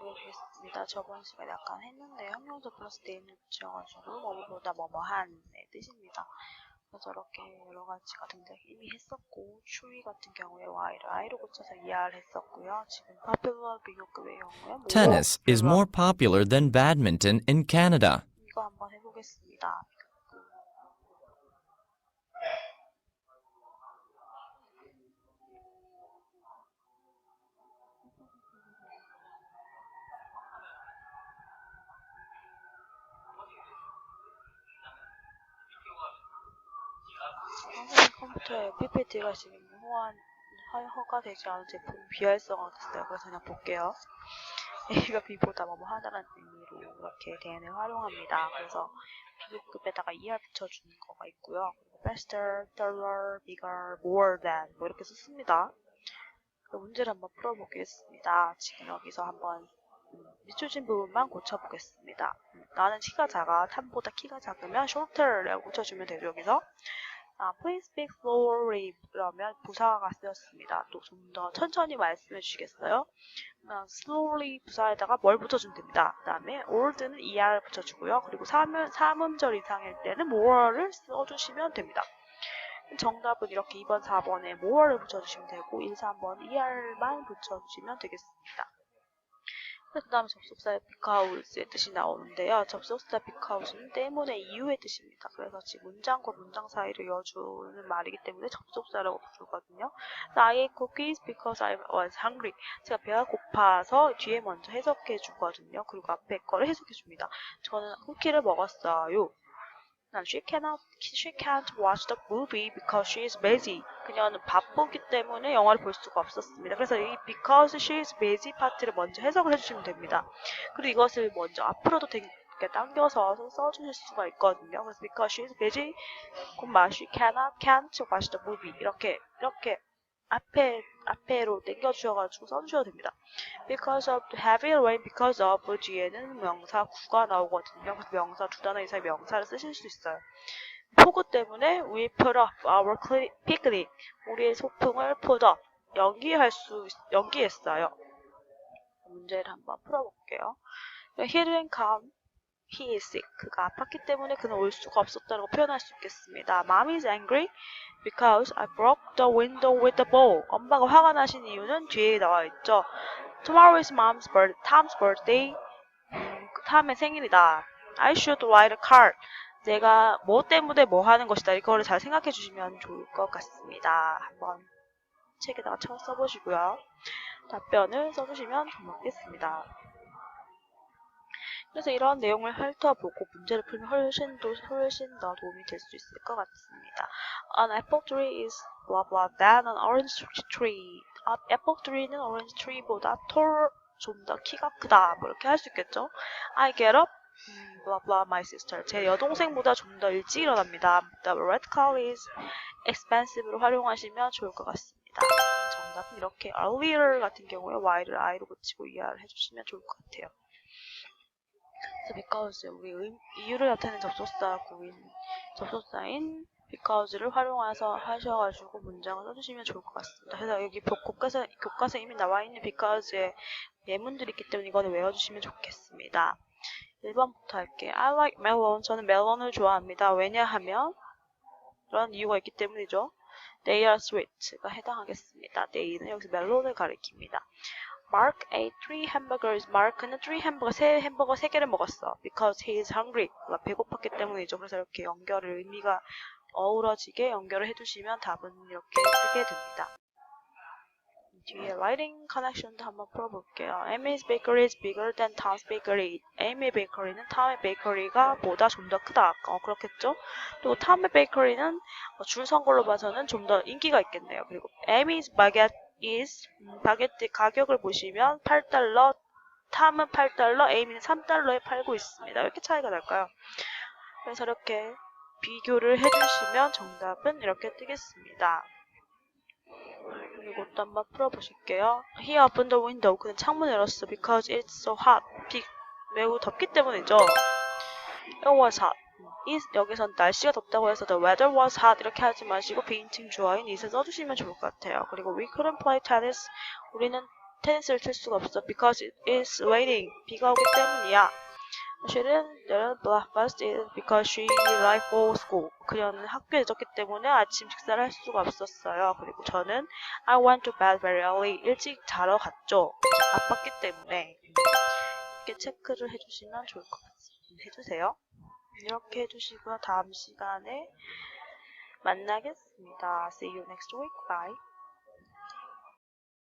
공부하겠습니다. 저번 시간에 약간 했는데 형용사 플러스 네임을 붙여가지고 뭐뭐보다 뭐뭐한의 뜻입니다. 그래서 이렇게 여러 가지가 등장 이미 했었고 추위 같은 경우에 y를 i로 고쳐서 ER을 했었고요. 지금 popular 비교급의 경우에 뭐 Tennis is more popular than badminton in Canada. 이거 한번 해보겠습니다. 선생님 컴퓨터에 PPT가 지금 호환, 허- 허가되지 않은 제품 비활성화가 됐어요. 그래서 그냥 볼게요. A가 B보다 뭐뭐 하다라는 의미로 이렇게 대안을 활용합니다. 그래서 B급에다가 ER 붙여주는 거가 있고요. faster, taller, bigger, more than 뭐 이렇게 썼습니다. 그 문제를 한번 풀어보겠습니다. 지금 여기서 한번 음, 미쳐진 부분만 고쳐보겠습니다. 음, 나는 키가 작아, 탐보다 키가 작으면 shorter라고 고쳐주면 되죠, 여기서. 아, please speak slowly 그러면 부사가 쓰였습니다. 또 좀 더 천천히 말씀해 주시겠어요? 그러면 slowly 부사에다가 뭘 붙여주면 됩니다. 그 다음에 old는 er 붙여주고요. 그리고 삼음, 삼음절 이상일 때는 more를 써주시면 됩니다. 정답은 이렇게 2번, 4번에 more를 붙여주시면 되고 1, 3번 er만 붙여주시면 되겠습니다. 그 다음에 접속사의 because의 뜻이 나오는데요. 접속사 because는 때문에 이유의 뜻입니다. 그래서 지금 문장과 문장 사이를 이어주는 말이기 때문에 접속사라고 부르거든요. I ate cookies because I was hungry. 제가 배가 고파서 뒤에 먼저 해석해 주거든요. 그리고 앞에 거를 해석해 줍니다. 저는 쿠키를 먹었어요. 난 she cannot, she can't watch the movie because she is busy. 그녀는 바쁘기 때문에 영화를 볼 수가 없었습니다. 그래서 이 because she is busy 파트를 먼저 해석을 해주시면 됩니다. 그리고 이것을 먼저 앞으로도 되게 당겨서 써주실 수가 있거든요. 그래서 because she is busy, 콤마 she cannot, can't watch the movie 이렇게 이렇게 앞에 앞에로 당겨주셔가지고 써주셔도 됩니다. Because of heavy rain, because of 뒤에는 명사 구가 나오거든요. 명사 두 단어 이상의 명사를 쓰실 수 있어요. 폭우 때문에 we put up our picnic. 우리의 소풍을 put up. 연기할 수, 연기했어요. 문제를 한번 풀어볼게요. He didn't come. He is sick. 그가 아팠기 때문에 그는 올 수가 없었다고 표현할 수 있겠습니다. Mom is angry because I broke the window with the ball. 엄마가 화가 나신 이유는 뒤에 나와 있죠. Tomorrow is mom's birthday. Tom's birthday. 음, 탐의 생일이다. I should write a card. 내가 뭐 때문에 뭐 하는 것이다. 이거를 잘 생각해 주시면 좋을 것 같습니다. 한번 책에다가 쳐 써보시고요. 답변을 써주시면 고맙겠습니다. 그래서 이런 내용을 훑어보고 문제를 풀면 훨씬 더, 훨씬 더 도움이 될 수 있을 것 같습니다. An apple tree is blah blah than an orange tree. 아, apple tree는 orange tree보다 tall, 좀 더 키가 크다. 뭐 이렇게 할 수 있겠죠? I get up, 음, blah blah my sister. 제 여동생보다 좀 더 일찍 일어납니다. The red car is expensive로 활용하시면 좋을 것 같습니다. 정답은 이렇게 earlier 같은 경우에 y를 i로 고치고 er 해주시면 좋을 것 같아요. 그래서 because 우리 의- 이유를 나타내는 접속사 구인 접속사인 because를 활용해서 하셔가지고 문장을 써주시면 좋을 것 같습니다. 그래서 여기 교- 교과서 교과서에 이미 나와 있는 because의 예문들이 있기 때문에 이거는 외워주시면 좋겠습니다. 1번부터 할게요. I like melon. 저는 멜론을 좋아합니다. 왜냐하면 그런 이유가 있기 때문이죠. They are sweet가 해당하겠습니다. they는 여기서 멜론을 가리킵니다. Mark ate three hamburgers. 마크는 three 햄버거, 세 햄버거 세 개를 먹었어. Because he is hungry. 그가 배고팠기 때문이죠. 그래서 이렇게 연결을 의미가 어우러지게 연결을 해주시면 답은 이렇게 쓰게 됩니다. 뒤에 writing connection도 한번 풀어볼게요. Amy's bakery is bigger than Tom's bakery. Amy의 베이커리는 탐의 베이커리가 보다 좀 더 크다. 어, 그렇겠죠? 또 탐의 베이커리는 어, 줄선 걸로 봐서는 좀 더 인기가 있겠네요. 그리고 Amy's baguette is 음, 바게트 가격을 보시면 8달러, 탐은 8달러, 에이미는 3달러에 팔고 있습니다. 왜 이렇게 차이가 날까요? 그래서 이렇게 비교를 해주시면 정답은 이렇게 뜨겠습니다. 그리고 또 한번 풀어보실게요. He opened the window. 그는 창문을 열었어. Because it's so hot. 비, 매우 덥기 때문이죠. It was hot. 음, is 여기선 날씨가 덥다고 해서 the weather was hot 이렇게 하지 마시고 비인칭 주어인 it을 써주시면 좋을 것 같아요. 그리고 we couldn't play tennis. 우리는 테니스를 칠 수가 없어 because it is raining. 비가 오기 때문이야. Didn't get breakfast because she arrived for school. 그녀는 학교에 늦었기 때문에 아침 식사를 할 수가 없었어요. 그리고 저는 I went to bed very early. 일찍 자러 갔죠. 아팠기 때문에. 이렇게 체크를 해주시면 좋을 것 같습니다. 해주세요. 이렇게 해주시고요. 다음 시간에 만나겠습니다. See you next week. Bye.